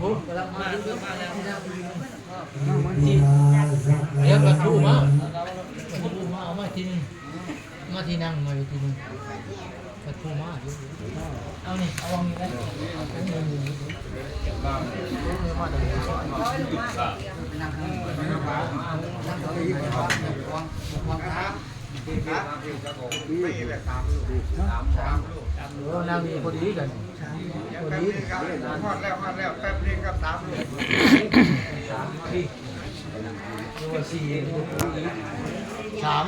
เดี๋ยวกระทู้มากระทู้มาเอามาทีนึงมาที่นั่งมาทีนึงกระทู้มาเอานี่เอาวางนี่ได้เอาเป็นเงินอยู่นี่ สาเดี๋ยวนี้เออนางมีพอดีกันพอดีฮอดแล้วฮอดแล้วแป๊บนึงกับสามลูกสามที่ตัวสี่สาม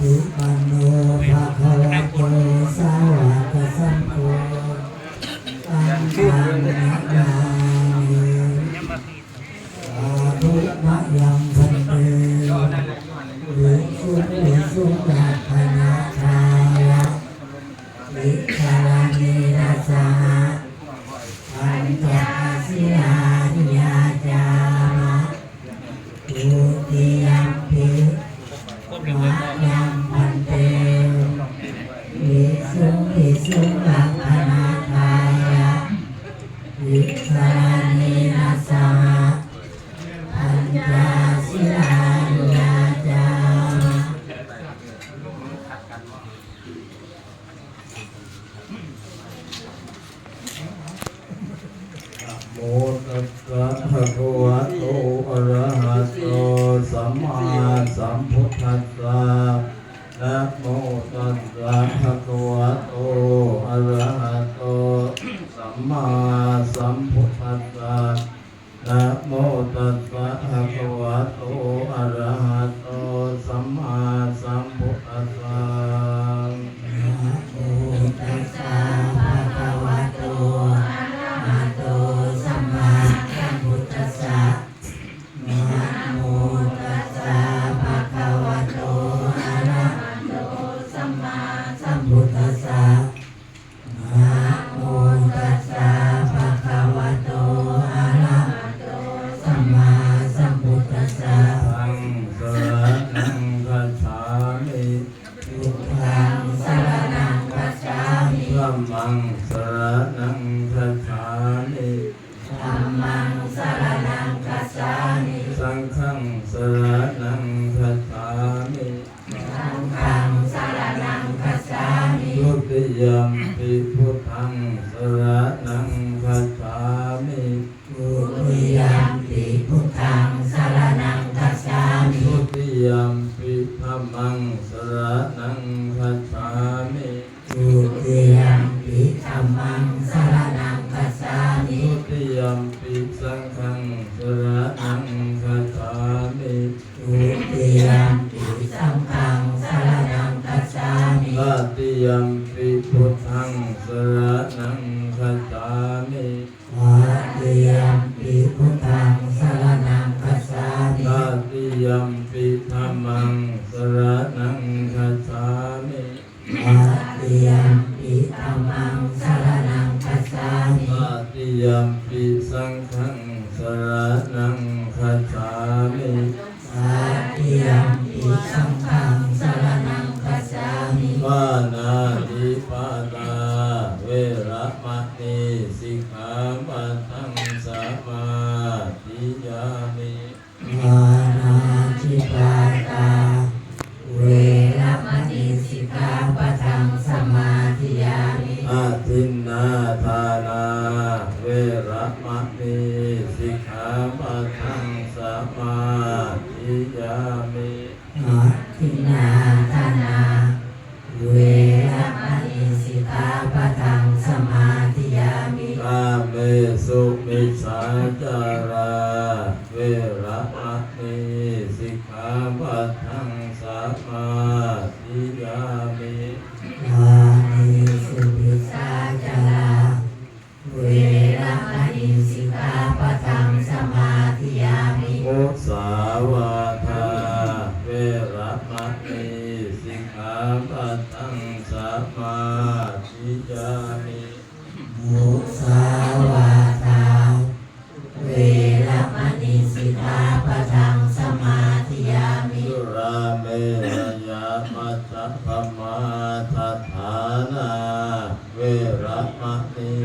ป โมตัสสะภะคะวะโตอะระหะโตสัมมาสัมพุทธัสสะนะโมตัสสะภะคะวะโตอะระหะโตสัมมา สรนังคัจฉามิสังฆังสรณังคัจฉามิทุติยมปิพุทธังสรนังคัจฉามิทุติยัมปิพุทธังสรณังคัจฉามิทุติยมปิธัมมังสรนังคัจฉามิทุติยัมปิธัมมังสรณังคัจฉามิทุติยมปิสังฆังสรนัง ยมปิสังฆังสรนังคัจฉามิวัติยัมปิสังฆังสรณังคัจฉามิปานาติปาตาเวระมะนีสิก อถึงหนา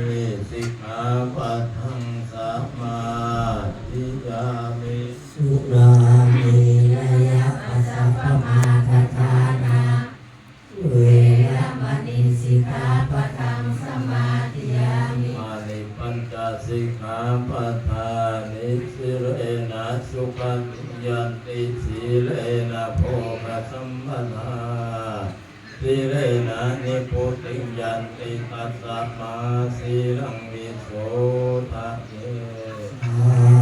สิกขาปะทังสมาธิยามิสุรามิระยะปัสสะปะมาทฐานาเวรมณีสิกขาปะทังสมาธิยามิมานิปัญจสิกขาปัท นะนิพุติยันติตัสสะมาสีรังมิโสทะเย